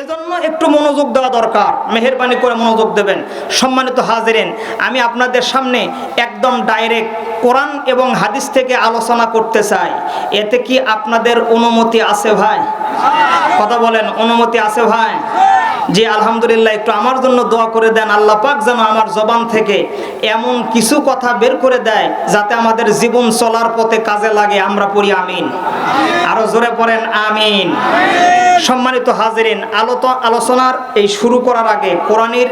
এজন্য একটু মনোযোগ দেওয়া দরকার। মেহরবানি করে মনোযোগ দেবেন। সম্মানিত হাজিরেন, আমি আপনাদের সামনে একদম ডাইরেক্ট কোরআন এবং হাদিস থেকে আলোচনা করতে চাই। এতে কি আপনাদের অনুমতি আছে ভাই? কথা বলেন, অনুমতি আছে ভাই? জি আলহামদুলিল্লাহ একটু আমার জন্য দোয়া করে দেন, আল্লাহ পাক যেন আমার জবান থেকে এমন কিছু কথা বের করে দেয় যাতে আমাদের জীবন চলার পথে কাজে লাগে। আমরা পড়ি আমিন। আরও জোরে পড়েন, আমিন। সম্মানিত হাজিরিন, আলোত, আলোচনার এই শুরু করার আগে, কোরআনের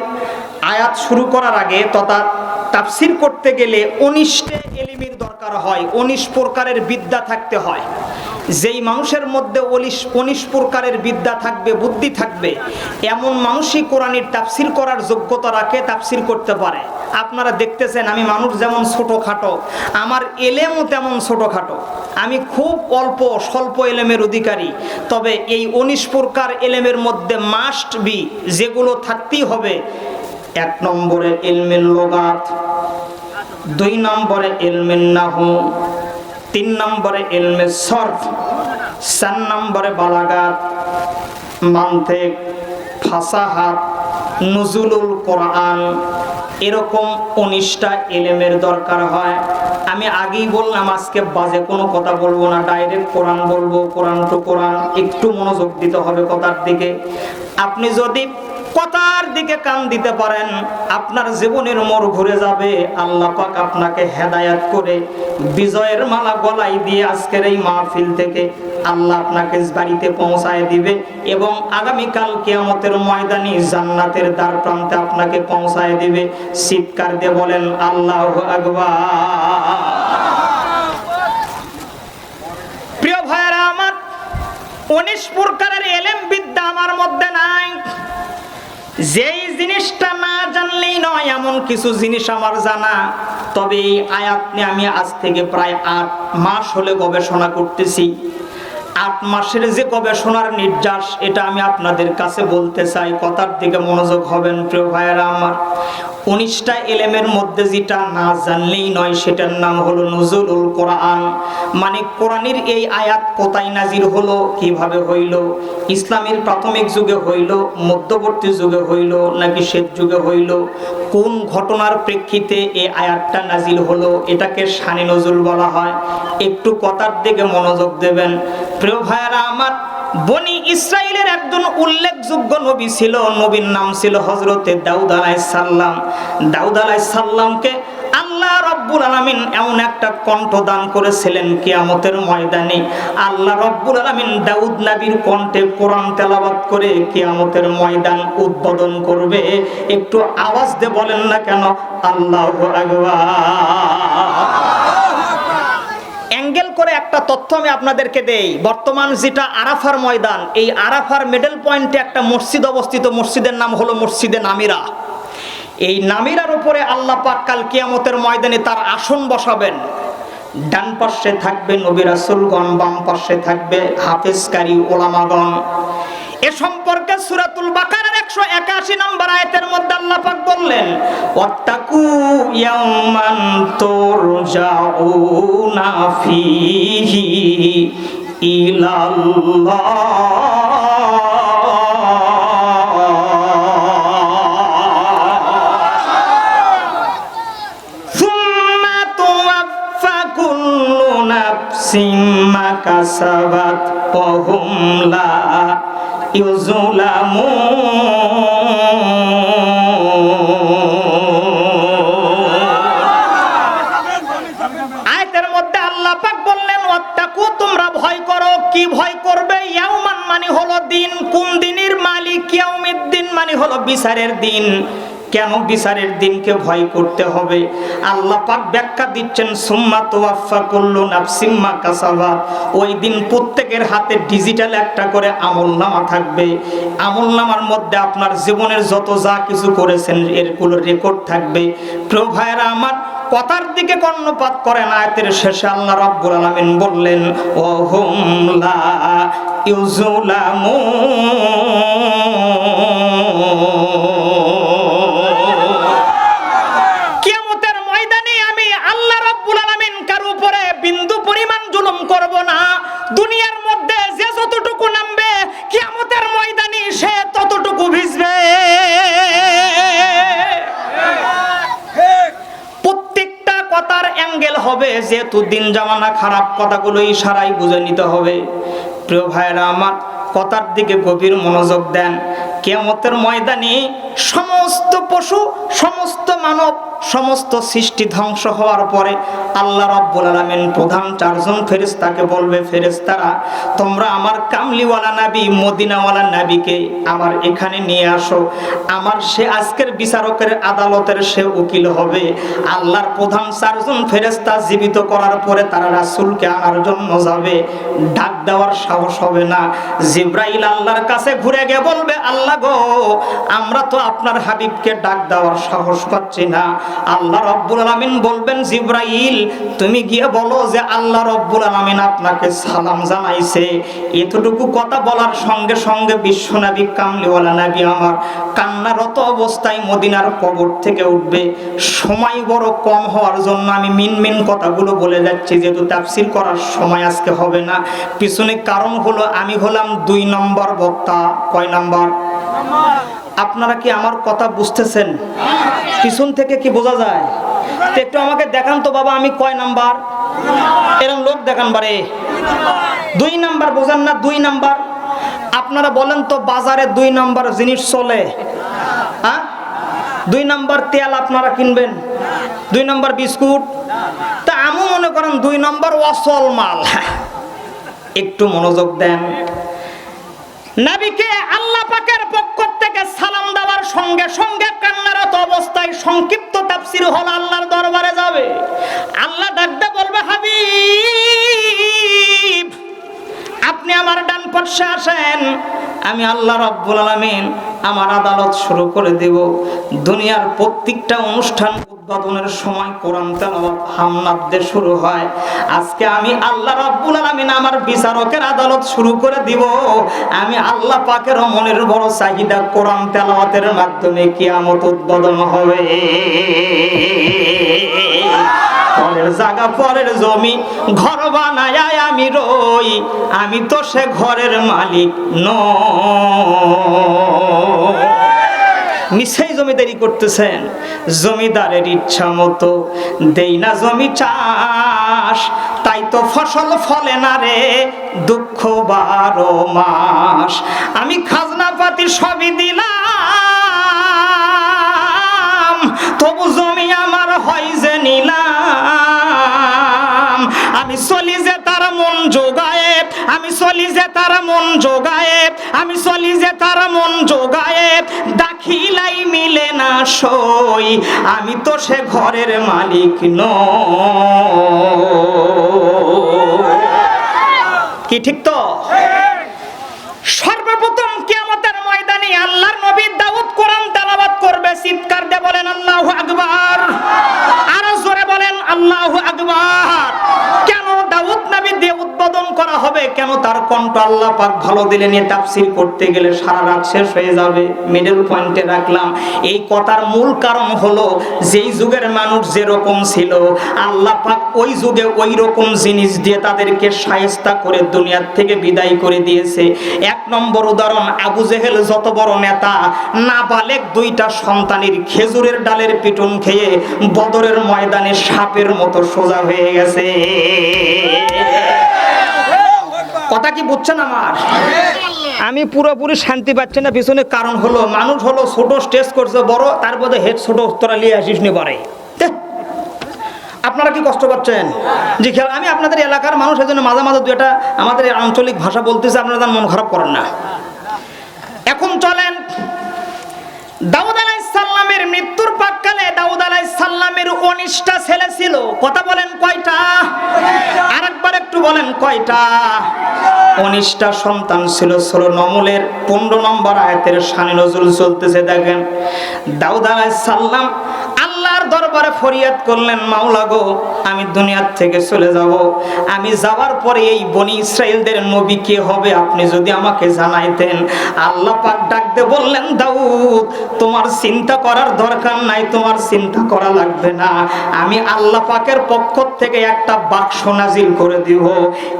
আয়াত শুরু করার আগে তথা তাফসির করতে গেলে উনিশটে এলিমির দরকার হয় উনিশ প্রকারের বিদ্যা থাকতে হয়। যেই মানুষের মধ্যে উনিশ উনিশ প্রকারের বিদ্যা থাকবে, বুদ্ধি থাকবে, এমন মানুষই কোরআনের তাফসির করার যোগ্যতা রাখে, তাফসির করতে পারে। আপনারা দেখতেছেন, আমি মানুষ যেমন ছোটোখাটো, আমার এলেমও তেমন ছোটোখাটো। আমি খুব অল্প, স্বল্প এলেমের অধিকারী। তবে এই উনিশ প্রকার এলেমের মধ্যে মাস্ট বি যেগুলো থাকতেই হবে, এক নম্বরে ইলমিল লোগাত, দুই নম্বরে ইলমিন নাহু। তিন নম্বরে ইলমে সরফ, চার নম্বরে বালাগাত মান্তেক ফাসাহাত, নজুলুল কোরআন, এরকম উনিশটা এলেমের দরকার হয়। আমি আগেই বললাম, আজকে বাজে কোনো কথা বলব না, ডাইরেক্ট কোরআন বলব, কোরআন টু কোরআন, একটু মনোযোগ দিতে হবে কথার দিকে। আপনি যদি কথার দিকে কান দিতে পারেন, আপনার জীবনের মোড় ঘুরে যাবে। আল্লাহ পাক আপনাকে হেদায়াত করে বিজয়ের মালা গলায় দিয়ে আজকের এই মাহফিল থেকে আল্লাহ আপনাকে বাড়িতে পৌঁছায় দিবে এবং আগামীকাল কিয়ামতের ময়দানি জান্নাতের দ্বার প্রান্তে আপনাকে পৌঁছায় দিবে। চিৎকার দিয়ে বলেন, আল্লাহ আকবার। প্রিয় ভাইয়েরা আমার, উনিশ প্রকারের এলেম বিদ্যা আমার মধ্যে নাই। যেই জিনিসটা না জানলেই নয়, এমন কিছু জিনিস আমার জানা। তবে এই আয়াত নিয়ে আমি আজ থেকে প্রায় আট মাস হলে গবেষণা করতেছি। আট মাসের যে গবেষণার নির্যাস, এটা আমি আপনাদের কাছে বলতে চাই। কথার দিকে মনোযোগ হবেন প্রিয় ভাইয়েরা আমার। উনিশটা এলেমের মধ্যে যেটা না জানলেই নয়, সেটার নাম হলো নজরুল কোরআন। মানে কোরআনের এই আয়াত কোথায় নাজির হলো, কীভাবে হইল, ইসলামের প্রাথমিক যুগে হইল, মধ্যবর্তী যুগে হইল, নাকি শেষ যুগে হইল, কোন ঘটনার প্রেক্ষিতে এই আয়াতটা নাজিল হলো, এটাকে শানে নজরুল বলা হয়। একটু কথার দিকে মনোযোগ দেবেন। প্রিয় ভাইয়েরা, আমার বনি ইসরায়েলের একজন উল্লেখযোগ্য নবী ছিল, নবীর নাম ছিল হজরতে দাউদ আলাইহিস সাল্লাম দাউদ আলাইহিস সাল্লামকে আল্লাহ রব্বুল আলামিন এমন একটা কণ্ঠ দান করেছিলেন কিয়ামতের ময়দানে। আল্লাহ রব্বুল আলামিন দাউদ নবীর কণ্ঠে কোরআন তেলাওয়াত করে কিয়ামতের ময়দান উদ্বোধন করবে। একটু আওয়াজ দিয়ে বলেন না কেন? আল্লাহ আকবার। অ্যাঙ্গেল করে একটা তথ্য আমি আপনাদেরকে দেই। বর্তমান যেটা আরাফার ময়দান, এই আরাফার মিডল পয়েন্টে একটা মসজিদ অবস্থিত। মসজিদের নাম হলো মসজিদে নামিরা। এই নামিরার উপরে আল্লাহ পাক কাল কিয়ামতের ময়দানে তার আসন বসাবেন। ডান পাশে থাকবে নবী রাসূলগণ, বাম পাশে থাকবে হাফেজকারী ওলামাগণ। এ সম্পর্কে সুরাতুল সূরাতুল একশো একাশি নম্বর আয়তের মধ্যে আল্লাহ পাক বললেন অত্তাকু ইয়ামান তোর যাউনা ফিহি কাসাবাত পহুমলা ইউজুলামুন কি ভয় করবে? ইয়াউমান মানে হলো দিন। কোন দিনের মালিক? ইয়াউমিদ্দিন মানে হলো বিচারের দিন। কেন বিচারের দিনকে ভয় করতে হবে? আল্লাহ পাক ব্যাখ্যা দিচ্ছেন, সুম্মা তোয়াফা কুল্লু নাফসিম মা কাসাবাত ওই দিন প্রত্যেকের হাতে ডিজিটাল একটা করে আমলনামা থাকবে। আমলনামার মধ্যে আপনার জীবনের যত যা কিছু করেছেন এরগুলো রেকর্ড থাকবে। প্রিয় ভাইয়েরা, আমার কথার দিকে কর্ণপাত করেন আয়াতের শেষে আল্লাহ রাব্বুল আলামিন বললেন ওহুম হুম লা ইউজুলামুন যেহেতু দিন জামানা খারাপ কথাগুলো ইশারাই বুঝে নিতে হবে। প্রিয় ভাইরা আমার কথার দিকে গভীর মনোযোগ দেন। কেমতের ময়দানে সমস্ত পশু, সমস্ত মানব সমস্ত সৃষ্টি ধ্বংস হওয়ার পরে আল্লাহ রব্বুল আলমিন প্রধান চারজন ফেরেস্তাকে বলবে ফেরেস্তারা তোমরা আমার কামলিওয়ালা নাবি, মদিনাওয়ালা নাবিকে আমার এখানে নিয়ে আসো। আমার সে আজকের বিচারকের আদালতের সে উকিল হবে। আল্লাহর প্রধান চারজন ফেরেস্তা জীবিত করার পরে তারা রাসুলকে আনার জন্য যাবে। ডাক দেওয়ার সাহস হবে না। জিব্রাইল আল্লাহর কাছে ঘুরে গিয়ে বলবে, আল্লাহ গো, আমরা তো আপনার হাবিবকে ডাক দেওয়ার সাহস পাচ্ছি না। আল্লাহ রব্বুল আলমিন বলবেন, জিব্রাইল, তুমি গিয়ে বলো যে আল্লাহ রব্বুল আলমিন আপনাকে সালাম জানাইছে। এতটুকু কথা বলার সঙ্গে সঙ্গে বিশ্বনাবী কামলিওয়ালা নাবি আমার কান্নারত অবস্থায় মদিনার কবর থেকে উঠবে। সময় বড় কম হওয়ার জন্য আমি মিন মিন কথাগুলো বলে যাচ্ছি, যেহেতু তাফসির করার সময় আজকে হবে না। পিছনে কারণ হলো, আমি হলাম দুই নম্বর বক্তা। কয় নম্বর? আপনারা কি আমার কথা বুঝতেছেন? পিছন থেকে কি বোঝা যায়? একটু আমাকে দেখান তো বাবা, আমি কয় নাম্বার? এরকম লোক দেখান বারে। দুই নাম্বার বোঝেন না, দুই নাম্বার। আপনারা বলেন তো বাজারে দুই নাম্বার জিনিস চলে। হ্যাঁ? দুই নাম্বার তেল আপনারা কিনবেন, দুই নাম্বার বিস্কুট। তা আমি মনে করেন দুই নাম্বার অসল মাল। একটু মনোযোগ দেন। নাবিকে আল্লাহ পাকের পক্ষ থেকে সালাম দেওয়ার সঙ্গে সঙ্গে কান্নারত অবস্থায় সংক্ষিপ্ত তাফসির হল আল্লাহর দরবারে যাবে। আল্লাহ ডাকতে বলবে, হাবিব, আপনি আমার ডান পাশে আসেন। আমি আল্লাহ রব্বুল আলামিন আমার আদালত শুরু করে দেব। দুনিয়ার প্রত্যেকটা অনুষ্ঠান উদ্বোধনের সময় কোরআন তেলাওয়াত হামনাদ দিয়ে শুরু হয়। আজকে আমি আল্লাহ রাব্বুল আলামিন আমার বিচারকের আদালত শুরু করে দিব। আমি আল্লাহ পাকের মনের বড় চাহিদা কোরআন তেলাওয়াতের মাধ্যমে কিয়ামত উদ্বোধন হবে। পরের জায়গা, পরের জমি, ঘর বানায় আমি রই। আমি তো সে ঘরের মালিক ন মিশাই জমিদারি করতেছেন। জমিদারের ইচ্ছা মতো দেই না জমি চাষ, তাই তো ফসল ফলে না রে দুঃখ বারো মাস। আমি খাজনা পাতি সবই দিলাম, তবু জমি আমার হয় যে নিলাম। আমি চলি যে তার মন যোগায়ে, আমি চলি যে তার মন যোগায়ে, আমি চলি যে তার মন যোগায়ে দাখিলাই মিলে না সই, আমি তো সে ঘরের মালিক ন কি ঠিক তো? সর্বপ্রথম কিয়ামতের ময়দানে আল্লাহর নবী দাউদ কোরআন তেলাওয়াত করবে। চিৎকার দিয়ে বলেন, আল্লাহ আকবার। আরও জোরে বলেন, আল্লাহু আকবার কেন দাউদ নবী দিয়ে করা হবে? কেন তার কণ্ঠ আল্লাহ পাক ভালো দিলে নিয়ে তাফসীর করতে গেলে সারা রাত শেষ হয়ে যাবে। মিডল পয়েন্টে রাখলাম। এই কথার মূল কারণ হলো, যেই যুগের মানুষ যেরকম ছিল, আল্লাহ পাক ওই যুগে ওই রকম জিনিস দিয়ে তাদেরকে সায়স্তা করে দুনিয়ার থেকে বিদায় করে দিয়েছে। এক নম্বর উদাহরণ, আবু জেহেল যত বড় নেতা, নাবালেক দুইটা সন্তানের খেজুরের ডালের পিটুন খেয়ে বদরের ময়দানে সাপের মতো সোজা হয়ে গেছে। কথা কি বুঝছেন আমার? আমি পুরোপুরি শান্তি পাচ্ছি না, পিছনে কারণ হলো, মানুষ হলো ছোট স্টেজ করছে, বড়, তার মধ্যে হেড ছোট তোরা নিয়ে আসিস নি পারে। আপনারা কি কষ্ট পাচ্ছেন? জি খেয়াল আমি আপনাদের এলাকার মানুষ এই জন্য মাঝে মাঝে দু একটা আমাদের আঞ্চলিক ভাষা বলতেছে, আপনারা মন খারাপ করেন না। এখন চলেন দাউদ সাল্লামের উনিশটা ছেলে ছিল। কথা বলেন কয়টা? আরেকবার একটু বলেন কয়টা? উনিশটা সন্তান ছিল ষোলো নমলের পনেরো নম্বর আয়াতের সানি নজরুল চলতেছে দেখেন। দাউদ আলাই সাল্লাম আল্লাহর ফরিয়াদ করলেন, মাওলা গো, আমি দুনিয়ার থেকে চলে যাব। আমি যাওয়ার পরে এই বনি ইসরায়েলদের নবী কে হবে আপনি যদি আমাকে জানাইতেন? আল্লাহ পাক ডাকতে বললেন, দাউদ, তোমার চিন্তা করার দরকার নাই, তোমার চিন্তা করা লাগবে না। আমি আল্লাহ পাকের পক্ষ থেকে একটা বাক্স নাজিল করে দিব।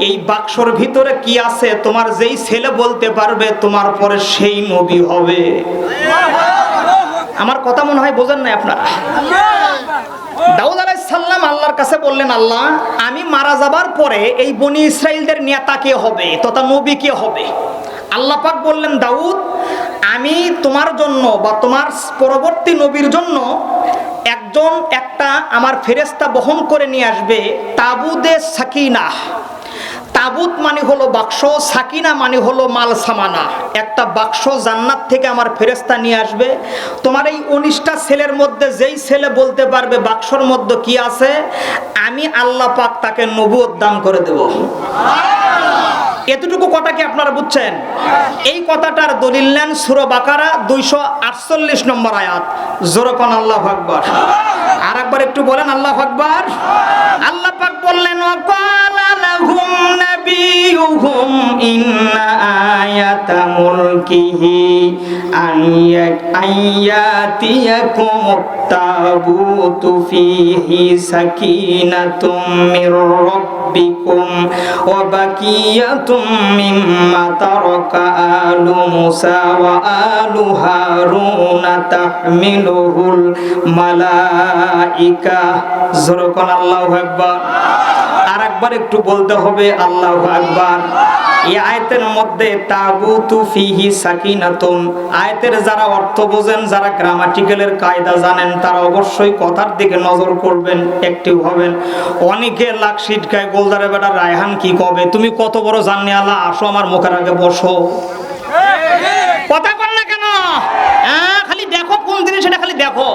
এই বাক্সর ভিতরে কি আছে, তোমার যেই ছেলে বলতে পারবে, তোমার পরে সেই নবী হবে। আমার কথা মনে হয় বোঝেন নাই আপনারা। দাউদ আলাইহিস সালাম আল্লাহর কাছে বললেন, আল্লাহ, আমি মারা যাবার পরে এই বনি ইসরায়েলদের নেতা কে হবে? তথা নবী কে হবে? আল্লাহ পাক বললেন, দাউদ, আমি তোমার জন্য বা তোমার পরবর্তী নবীর জন্য একজন একটা আমার ফেরেস্তা বহন করে নিয়ে আসবে, তাবুদে সাকিনা তাবুত মানে হলো বাক্স, সাকিনা মানে হলো মাল সামানা। একটা বাক্স জান্নাত থেকে আমার ফেরেস্তা নিয়ে আসবে। তোমার এই উনিশটা ছেলের মধ্যে যেই ছেলে বলতে পারবে বাক্সর মধ্যে কি আছে, আমি আল্লাহ পাক তাকে নবুয়ত দান করে দেব। এতটুকু কথা কি আপনারা বুঝছেন? এই কথাটার দলিল নেন সুর বাকারা দুইশো আটচল্লিশ নম্বর আয়াত। জোরকন আল্লাহ আকবর। আর একবার একটু বলেন আল্লাহ আকবর। আল্লাহ পাক বললেন ওয়াকালা লাহুম নাবিয়ুহুম ইন্না আয়াতা মুলকিহি আইয়াত আইয়াতিয়াকুম তাবুতু ফিহি সাকিনাতুম মির রাব্বিকুম ওয়া বাকিয়াতুম মিম্মা তারাকা আলু মুসা ওয়া আলু হারুনা তাহমিলুহুল মালাইকা। জোরকন আল্লাহু আকবার। একবার একটু বলতে হবে, আল্লাহু আকবার। এই আয়াতের মধ্যে আয়াতের যারা অর্থ বোঝেন, যারা গ্রামাটিক্যালের কায়দা জানেন, তারা অবশ্যই কথার দিকে নজর করবেন হবেন অনেকে গোলদারে বেটা, রায়হান কি কবে? তুমি কত বড় জাননি আল্লাহ? আসো আমার মুখের আগে বসো। কথা বল না কেন? হ্যাঁ খালি দেখো কোন জিনিস এটা খালি দেখো।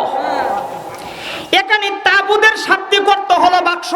এখানে তাবুদের সাধ্যি করতে হলো বাক্স?